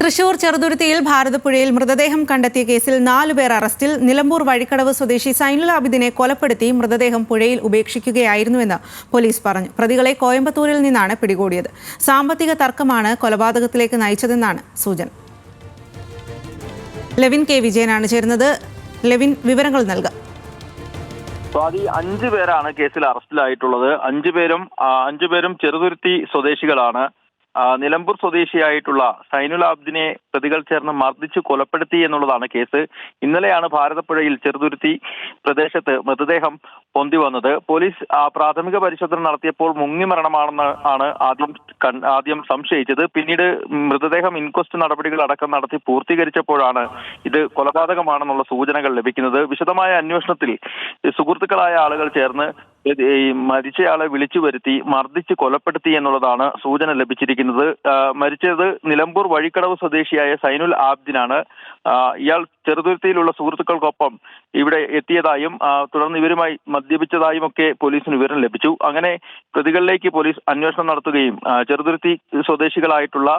തൃശൂർ ചെറുതുരുത്തിയിൽ ഭാരതപ്പുഴയിൽ മൃതദേഹം കണ്ടെത്തിയ കേസിൽ നാലുപേർ അറസ്റ്റിൽ നിലമ്പൂർ വഴിക്കടവ് സ്വദേശി സൈനുൽ ആബിദിനെ കൊലപ്പെടുത്തി മൃതദേഹം പുഴയിൽ ഉപേക്ഷിക്കുകയായിരുന്നുവെന്ന് പോലീസ് പറഞ്ഞു. പ്രതികളെ കോയമ്പത്തൂരിൽ നിന്നാണ് പിടികൂടിയത്. സാമ്പത്തിക തർക്കമാണ് കൊലപാതകത്തിലേക്ക് നയിച്ചതെന്നാണ് സൂചന. ലെവിൻ കെ വിജയനാണ് ചേരുന്നത്. ലെവിൻ വിവരങ്ങൾ നൽകാം. സ്വാതി അഞ്ചു പേരാണ് കേസിൽ അറസ്റ്റിലായിട്ടുള്ളത്. അഞ്ചു പേരും പേരും ചെറുതുരുത്തി സ്വദേശികളാണ്. നിലമ്പൂർ സ്വദേശിയായിട്ടുള്ള സൈനുൽ ആബ്ദിനെ പ്രതികൾ ചേർന്ന് മർദ്ദിച്ച് കൊലപ്പെടുത്തി എന്നുള്ളതാണ് കേസ്. ഇന്നലെയാണ് ഭാരതപ്പുഴയിൽ ചെറുതുരുത്തി പ്രദേശത്ത് മൃതദേഹം പൊന്തി വന്നത്. പോലീസ് പ്രാഥമിക പരിശോധന നടത്തിയപ്പോൾ മുങ്ങി മരണമാണെന്ന് ആണ് ആദ്യം ആദ്യം സംശയിച്ചത്. പിന്നീട് മൃതദേഹം ഇൻക്വസ്റ്റ് നടപടികൾ അടക്കം നടത്തി പൂർത്തീകരിച്ചപ്പോഴാണ് ഇത് കൊലപാതകമാണെന്നുള്ള സൂചനകൾ ലഭിക്കുന്നത്. വിശദമായ അന്വേഷണത്തിൽ സുഹൃത്തുക്കളായ ആളുകൾ ചേർന്ന് മരിച്ചയാളെ വിളിച്ചു വരുത്തി മർദ്ദിച്ച് കൊലപ്പെടുത്തി എന്നുള്ളതാണ് സൂചന ലഭിച്ചിരിക്കുന്നത്. മരിച്ചത് നിലമ്പൂർ വഴിക്കടവ് സ്വദേശിയായ സൈനുൽ ആബ്ദിനാണ്. ഇയാൾ ചെറുതുരുത്തിയിലുള്ള സുഹൃത്തുക്കൾക്കൊപ്പം ഇവിടെ എത്തിയതായും തുടർന്ന് ഇവരുമായി മദ്യപിച്ചതായും ഒക്കെ പോലീസിന് വിവരം ലഭിച്ചു. അങ്ങനെ പ്രതികളിലേക്ക് പോലീസ് അന്വേഷണം നടത്തുകയും ചെറുതുരുത്തി സ്വദേശികളായിട്ടുള്ള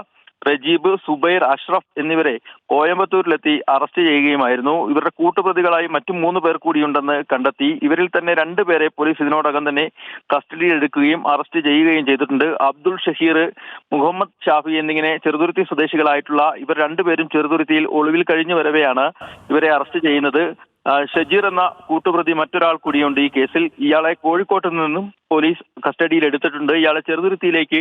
റജീബ് സുബൈർ അഷ്റഫ് എന്നിവരെ കോയമ്പത്തൂരിലെത്തി അറസ്റ്റ് ചെയ്യുകയുമായിരുന്നു. ഇവരുടെ കൂട്ടുപ്രതികളായി മറ്റു മൂന്ന് പേർ കൂടിയുണ്ടെന്ന് കണ്ടെത്തി. ഇവരിൽ തന്നെ രണ്ടുപേരെ പോലീസ് ഇതിനോടകം തന്നെ കസ്റ്റഡിയിൽ എടുക്കുകയും അറസ്റ്റ് ചെയ്യുകയും ചെയ്തിട്ടുണ്ട്. അബ്ദുൾ ഷഹീർ മുഹമ്മദ് ഷാഫി എന്നിങ്ങനെ ചെറുതുരുത്തി സ്വദേശികളായിട്ടുള്ള ഇവർ രണ്ടുപേരും ചെറുതുരുത്തിയിൽ ഒളിവിൽ കഴിഞ്ഞു വരവെയാണ് ഇവരെ അറസ്റ്റ് ചെയ്യുന്നത്. ഷജീർ എന്ന കൂട്ടുപ്രതി മറ്റൊരാൾ കൂടിയുണ്ട്. ഈ കേസിൽ ഇയാളെ കോഴിക്കോട്ട് നിന്നും പോലീസ് കസ്റ്റഡിയിൽ എടുത്തിട്ടുണ്ട് ഇയാളെ ചെറുതുരുത്തിയിലേക്ക്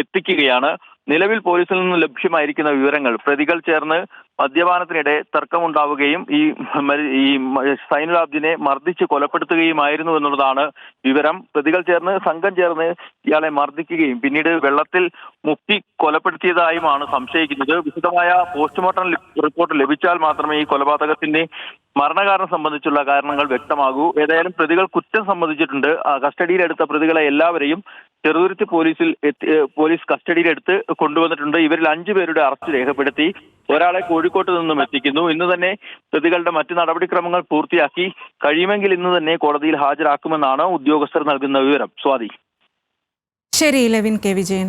എത്തിക്കുകയാണ്. നിലവിൽ പോലീസിൽ നിന്ന് ലഭ്യമായിരിക്കുന്ന വിവരങ്ങൾ പ്രതികൾ ചേർന്ന് മദ്യപാനത്തിനിടെ തർക്കമുണ്ടാവുകയും ഈ ഈ സൈനുലാബ്ദിനെ മർദ്ദിച്ച് കൊലപ്പെടുത്തുകയുമായിരുന്നു എന്നുള്ളതാണ് വിവരം. പ്രതികൾ ചേർന്ന് സംഘം ചേർന്ന് ഇയാളെ മർദ്ദിക്കുകയും പിന്നീട് വെള്ളത്തിൽ മുക്കി കൊലപ്പെടുത്തിയതായുമാണ് സംശയിക്കുന്നത്. വിശദമായ പോസ്റ്റ്മോർട്ടം റിപ്പോർട്ട് ലഭിച്ചാൽ മാത്രമേ ഈ കൊലപാതകത്തിന്റെ മരണകാരണം സംബന്ധിച്ചുള്ള കാരണങ്ങൾ വ്യക്തമാകൂ. ഏതായാലും പ്രതികൾ കുറ്റം സംബന്ധിച്ചിട്ടുണ്ട് ആ, കസ്റ്റഡിയിലെടുത്ത പ്രതികളെ എല്ലാവരെയും ചെറുതുരുത്തി പോലീസിൽ പോലീസ് കസ്റ്റഡിയിലെടുത്ത് കൊണ്ടുവന്നിട്ടുണ്ട്. ഇവരിൽ അഞ്ചു പേരുടെ അറസ്റ്റ് രേഖപ്പെടുത്തി ഒരാളെ കോഴിക്കോട്ട് നിന്നും എത്തിക്കുന്നു. ഇന്ന് തന്നെ പ്രതികളുടെ മറ്റ് നടപടിക്രമങ്ങൾ പൂർത്തിയാക്കി. കഴിയുമെങ്കിൽ ഇന്ന് തന്നെ കോടതിയിൽ ഹാജരാക്കുമെന്നാണ് ഉദ്യോഗസ്ഥർ നൽകുന്ന വിവരം. സ്വാതി. ശരി ലെവിൻ കെ. വിജയൻ.